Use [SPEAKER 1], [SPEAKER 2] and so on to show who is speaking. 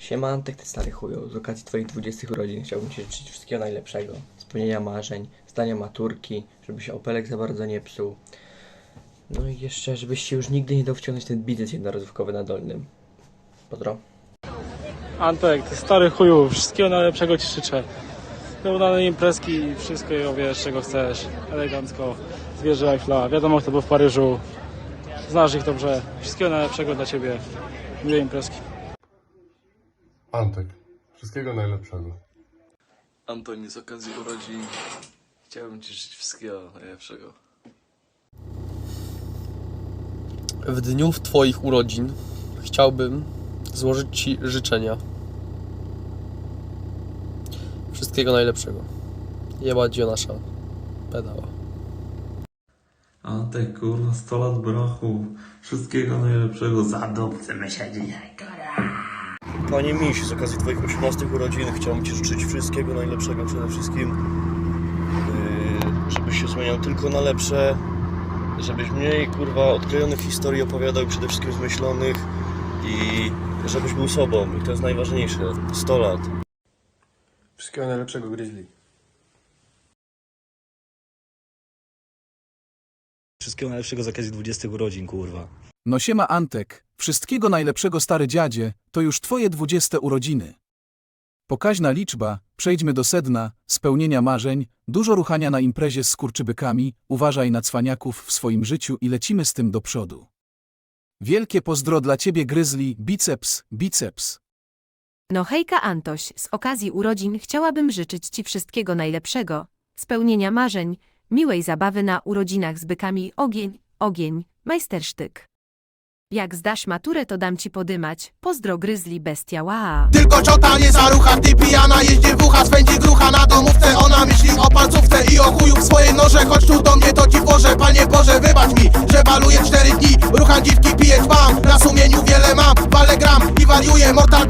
[SPEAKER 1] Siema Antek, ty stary chuju. Z okazji twoich 20 urodzin chciałbym ci życzyć wszystkiego najlepszego. Spełnienia marzeń, zdania maturki, żeby się Opelek za bardzo nie psuł. No i jeszcze, żebyś się już nigdy nie dał wciągnąć ten biceps jednorazówkowy na dolnym. Pozdro.
[SPEAKER 2] Antek, ty stary chuju, wszystkiego najlepszego ci życzę. Pełna imprezki i wszystko, wiesz, czego chcesz. Elegancko, z wieży Eiffla. Wiadomo, kto był w Paryżu. Znasz ich dobrze. Wszystkiego najlepszego dla ciebie. Miłej imprezki.
[SPEAKER 3] Antek, wszystkiego najlepszego.
[SPEAKER 4] Antoni, z okazji urodzin chciałbym Ci życzyć wszystkiego najlepszego.
[SPEAKER 5] W dniu Twoich urodzin chciałbym złożyć Ci życzenia. Wszystkiego najlepszego. Jebać nasza pedała.
[SPEAKER 6] Antek, kurwa, 100 lat brachu. Wszystkiego najlepszego. Zadobcymy się dzisiaj.
[SPEAKER 7] Panie Miś, z okazji Twoich 18 urodzin chciałbym Ci życzyć wszystkiego najlepszego przede wszystkim. Yy, żebyś się zmieniał tylko na lepsze. Żebyś mniej kurwa odklejonych historii opowiadał, przede wszystkim zmyślonych. I żebyś był sobą. I to jest najważniejsze. 100 lat.
[SPEAKER 3] Wszystkiego najlepszego, Grizzly.
[SPEAKER 8] Wszystkiego najlepszego z okazji 20 urodzin, kurwa.
[SPEAKER 9] No siema Antek, wszystkiego najlepszego stary dziadzie, to już twoje dwudzieste urodziny. Pokaźna liczba, przejdźmy do sedna, spełnienia marzeń, dużo ruchania na imprezie z skurczybykami, uważaj na cwaniaków w swoim życiu i lecimy z tym do przodu. Wielkie pozdro dla ciebie Gryzli, biceps, biceps.
[SPEAKER 10] No hejka Antoś, z okazji urodzin chciałabym życzyć Ci wszystkiego najlepszego, spełnienia marzeń, miłej zabawy na urodzinach z bykami, ogień, ogień, majstersztyk. Jak zdasz maturę, to dam Ci podymać, pozdro gryzli bestia ła.
[SPEAKER 11] Tylko ciota nie za ruchach, ty pijana jeździ w ucha, spędzi grucha na domówce. Ona myśli o palcówce i o chuju w swoje noże. Chodź tu do mnie, to ci Boże, Panie Boże, wybacz mi Że baluję cztery dni, rucham dziwki, piję mam. Na sumieniu wiele mam, walę gram i wariuję. Mortal